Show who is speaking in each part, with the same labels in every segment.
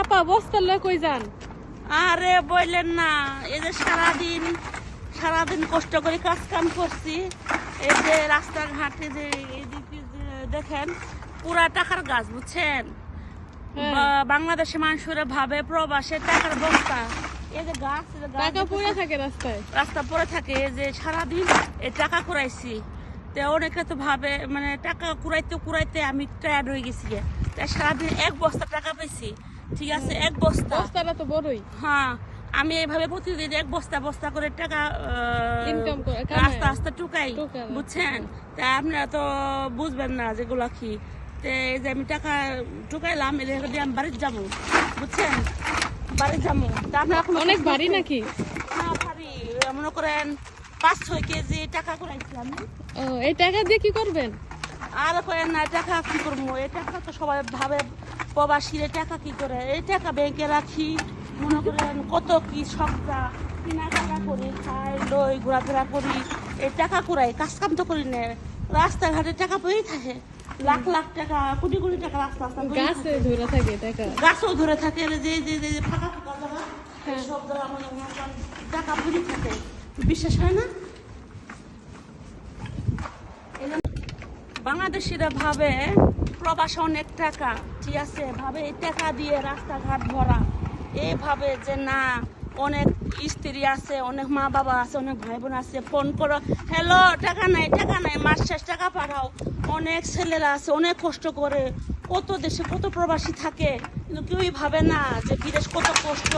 Speaker 1: আপা বস্তা লয়ে কই যান?
Speaker 2: আরে বললেন না এই যে সারাদিন সারাদিন কষ্ট করে কাজ কাম করছি এই যে রাস্তাঘাটে যে দেখেন পুরা টাকার গাছ বুঝছেন?
Speaker 1: হ্যাঁ।
Speaker 2: বাংলাদেশে মানুষেরা ভাবে প্রবাসে টাকার বস্তা এই যে গাছ
Speaker 1: টাকা পড়ে থাকে রাস্তায়।
Speaker 2: রাস্তা পরে থাকে এই যে সারাদিন এই টাকা কুড়াইছি। তো অনেকে তো ভাবে মানে টাকা কুড়াইতে কুড়াইতে আমি টায়ার্ড হয়ে গেছি। সারাদিন এক বস্তা টাকা পেয়েছি ঠিক আছে এক বস্তা।
Speaker 1: বস্তাটা তো বড়ই।
Speaker 2: হ্যাঁ আমি এইভাবে প্রতিদিন এক বস্তা বস্তা করে টাকা
Speaker 1: করে,
Speaker 2: আস্তে আস্তে টুকাই। বুঝছেন? তা আপনারা তো বুঝবেন না যেগুলো কি। তো এই যে আমি টাকা টুকাইলাম দিয়ে আমি বাড়িতে যাব বুঝছেন? বাড়িতে যাব। তা আপনারা এখন
Speaker 1: অনেক ভারী নাকি?
Speaker 2: হ্যাঁ ভারী। মনে করেন পাঁচ ছয় কেজি টাকা করাইছিলাম
Speaker 1: এই টাকা দিয়ে কি করবেন?
Speaker 2: আর কয়েন না টাকা কি করব? এই টাকা তো সবাই ভাবে প্রবাসীর টাকা কি করে? এই টাকা ব্যাংকে রাখি। মনে করেন কত কি সবটা কেনাকাটা করি খাই লই ঘোরাফেরা করি। এই টাকা কুড়াই কাজ কাম তো করি না। রাস্তাঘাটে টাকা পেয়েই থাকে। লাখ লাখ টাকা কোটি কোটি টাকা রাস্তা রাস্তা
Speaker 1: গাছে ধরে থাকে টাকা।
Speaker 2: গাছও ধরে থাকে। যে যে যে ফাঁকা ফাঁকা জায়গা
Speaker 1: হ্যাঁ।
Speaker 2: সব জায়গা মনে টাকা পড়ে থাকে। বিশ্বাস হয় না? বাংলাদেশিরা ভাবে প্রবাস অনেক টাকা, ঠিক আছে? ভাবে এই টাকা দিয়ে রাস্তাঘাট ভরা। এইভাবে যে না, অনেক স্ত্রী আছে, অনেক মা বাবা আছে, অনেক ভাই বোন আছে, ফোন করো, হ্যালো, টাকা নাই টাকা নাই, মাস শেষ, টাকা পাঠাও। অনেক ছেলেরা আছে, অনেক কষ্ট করে। কত দেশে কত প্রবাসী থাকে, কিন্তু কেউই ভাবে না যে বিদেশ কত কষ্ট।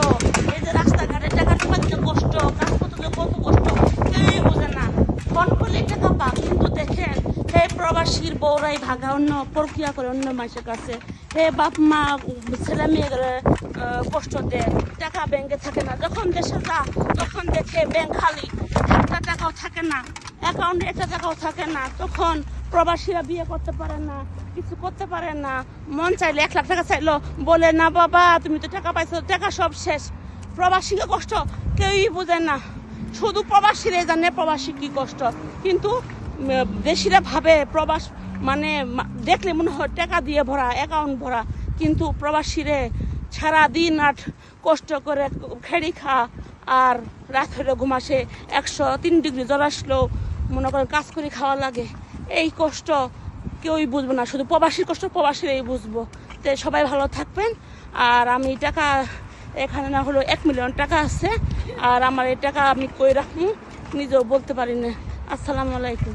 Speaker 2: এই যে রাস্তাঘাটে টাকা টোকাতে কষ্ট, কাজ করতে কত কষ্ট, কেউই বোঝে না। ফোন করলে টাকা পা কিন্তু দেখেন হে প্রবাসীর বউরাই ভাগা, অন্য প্রক্রিয়া করে অন্য মানুষের কাছে। হে বাপ মা, ছেলে মেয়ের কষ্ট দেয় টাকা ব্যাংকে থাকে না। যখন দেশে যা, তখন দেখে ব্যাংক খালি। একটা টাকাও থাকে না অ্যাকাউন্টে একটা টাকাও থাকে না। তখন প্রবাসীরা বিয়ে করতে পারে না, কিছু করতে পারে না। মন চাইলে এক লাখ টাকা চাইলো, বলে, না বাবা, তুমি তো টাকা পাইছো, টাকা সব শেষ। প্রবাসীকে কষ্ট কেউই বোঝে না। শুধু প্রবাসীরা জানে প্রবাসী কি কষ্ট। কিন্তু দেশিরা ভাবে প্রবাস মানে দেখলে মনে হয় টাকা দিয়ে ভরা অ্যাকাউন্ট ভরা, কিন্তু প্রবাসীরে সারা দিন আট কষ্ট করে খেড়ি খা আর রাত হলে ঘুমাসে একশো তিন ডিগ্রি জ্বর আসলেও মনে করেন কাজ করে খাওয়া লাগে। এই কষ্ট কেউই বুঝব না, শুধু প্রবাসীর কষ্ট, প্রবাসীরাই বুঝব। তো সবাই ভালো থাকবেন। আর আমি টাকা, এখানে না হলো এক মিলিয়ন টাকা আছে। আর আমার এই টাকা আমি কই রাখব? নিজেও বলতে পারি না। আসসালামু আলাইকুম।